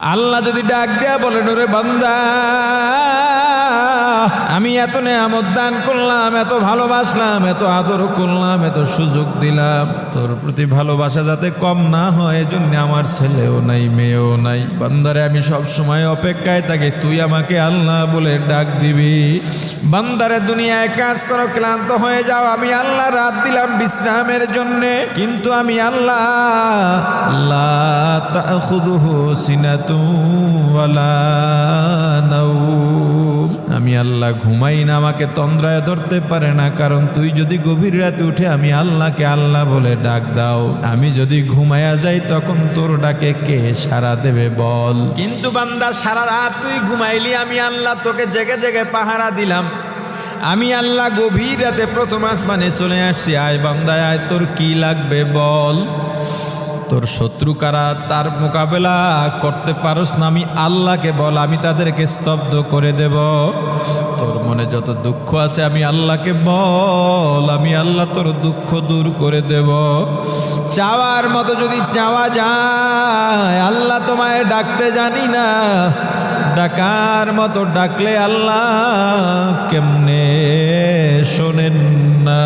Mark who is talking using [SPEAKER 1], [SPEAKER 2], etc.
[SPEAKER 1] আল্লাহ যদি ডাক দেয়া বলেন ওরে বান্দা আমি এত নেয়ামত দান করলাম, এত ভালোবাসলাম, এত আদর করলাম, এত সুযোগ দিলাম। তোর প্রতি ভালোবাসা যাতে কম না হয়, এজন্য আমার ছেলেও নাই, মেয়েও নাই। বান্দারে, আমি সব সময় অপেক্ষায় থাকি, তুই আমাকে আল্লাহ বলে ডাক দিবি। বান্দারে, দুনিয়ায় কাজ করো, ক্লান্ত হয়ে যাও, আমি আল্লাহ রাত দিলাম বিশ্রামের জন্যে। কিন্তু আমি আল্লাহ তাখুদুহু সিনাতু ওয়ালা আমি আল্লাহ ঘুমাই না, আমাকে তন্দ্রায় ধরতে পারে না, কারণ তুই যদি গভীর রাতে উঠে আমি আল্লাহকে আল্লাহ বলে ডাক দাও। আমি যদি ঘুমায়া যাই, তখন তোর ডাকে কে সারা দেবে বল। কিন্তু বান্দা, সারা রাত তুই ঘুমাইলি, আমি আল্লাহ তোকে জেগে জেগে পাহারা দিলাম। আমি আল্লাহ গভীর রাতে প্রথম আসমানে চলে আসছি। আয় বান্দায় আয়, তোর কি লাগবে বল? তোর শত্রু কারা? তার মোকাবেলা করতে পারস না, আমি আল্লাহকে বল, আমি তাদেরকে স্তব্ধ করে দেব। তোর মনে যত দুঃখ আছে, আমি আল্লাহকে বল, আমি আল্লাহ তোর দুঃখ দূর করে দেব। চাওয়ার মতো যদি চাওয়া যায়, আল্লাহ তোমায় ডাকতে জানি না। ডাকার মতো ডাকলে আল্লাহ কেমনে শোনেন না?